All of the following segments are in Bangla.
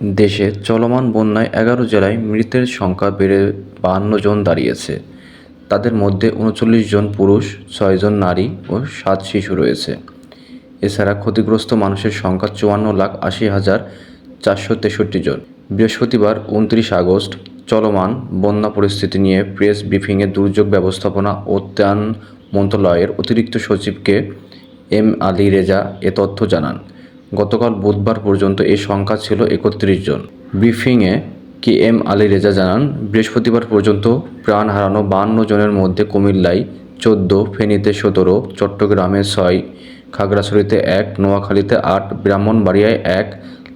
দেশে চলমান বন্যায় এগারো জেলায় মৃতের সংখ্যা বেড়ে বাহান্ন জন দাঁড়িয়েছে। তাদের মধ্যে উনচল্লিশ জন পুরুষ ছয়জন নারী ও সাত শিশু রয়েছে। এছাড়া ক্ষতিগ্রস্ত মানুষের সংখ্যা চুয়ান্ন লাখ আশি হাজার চারশো তেষট্টি জন। বৃহস্পতিবার উনত্রিশ আগস্ট চলমান বন্যা পরিস্থিতি নিয়ে প্রেস ব্রিফিংয়ে দুর্যোগ ব্যবস্থাপনা ও ত্রাণ মন্ত্রণালয়ের অতিরিক্ত সচিবকে এম আলী রেজা এ তথ্য জানান। গতকাল বুধবার পর্যন্ত এই সংখ্যা ছিল একত্রিশ জন। ব্রিফিংয়ে কে এম আলী রেজা জানান, বৃহস্পতিবার পর্যন্ত প্রাণ হারানো বাহান্ন জনের মধ্যে কুমিল্লায় চোদ্দ, ফেনীতে সতেরো, চট্টগ্রামে ছয়, খাগড়াছড়িতে এক, নোয়াখালীতে আট, ব্রাহ্মণবাড়িয়ায় এক,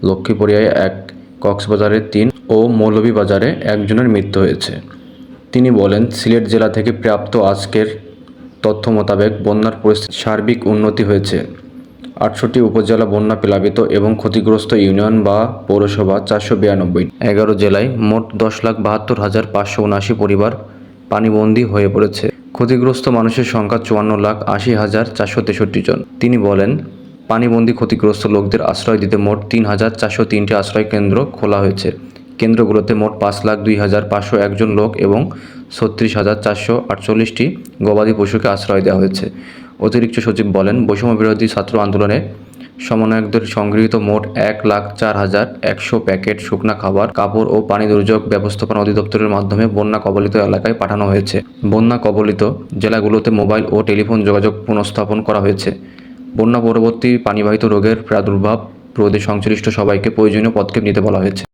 লক্ষ্মীপুরিয়ায় এক, কক্সবাজারে তিন ও মৌলভীবাজারে একজনের মৃত্যু হয়েছে। তিনি বলেন, সিলেট জেলা থেকে প্রাপ্ত আজকের তথ্য মোতাবেক বন্যার পরিস্থিতি সার্বিক উন্নতি হয়েছে। আটষট্টি উপজেলা বন্যা প্লাবিত এবং ক্ষতিগ্রস্ত ইউনিয়ন বা পৌরসভা চারশো বিরানব্বই। এগারো জেলায় মোট দশ লাখ বাহাত্তর হাজার পাঁচশো উনআশি পরিবার পানিবন্দী হয়ে পড়েছে। ক্ষতিগ্রস্ত মানুষের সংখ্যা চুয়ান্ন লাখ আশি হাজার চারশো তেষট্টি জন। তিনি বলেন, পানিবন্দী ক্ষতিগ্রস্ত লোকদের আশ্রয় দিতে মোট তিন হাজার চারশো তিনটি আশ্রয় কেন্দ্র খোলা হয়েছে। কেন্দ্রগুলোতে মোট পাঁচ লাখ দুই হাজার পাঁচশো একজন লোক এবং ছত্রিশ হাজার চারশো আটচল্লিশটি গবাদি পশুকে আশ্রয় দেওয়া হয়েছে। অতিরিক্ত সচিব বলেন বৈষম্য বিরোধী ছাত্র আন্দোলনে সমন্বয়কদের সংগৃহীত মোট এক লাখ চার হাজার একশো প্যাকেট শুকনা খাবার, কাপড় ও পানি দুর্যোগ ব্যবস্থাপনা অধিদপ্তরের মাধ্যমে বন্যা কবলিত এলাকায় পাঠানো হয়েছে। বন্যা কবলিত জেলাগুলোতে মোবাইল ও টেলিফোন যোগাযোগ পুনঃস্থাপন করা হয়েছে। বন্যা পরবর্তী পানিবাহিত রোগের প্রাদুর্ভাব রোধে সংশ্লিষ্ট সবাইকে প্রয়োজনীয় পদক্ষেপ নিতে বলা হয়েছে।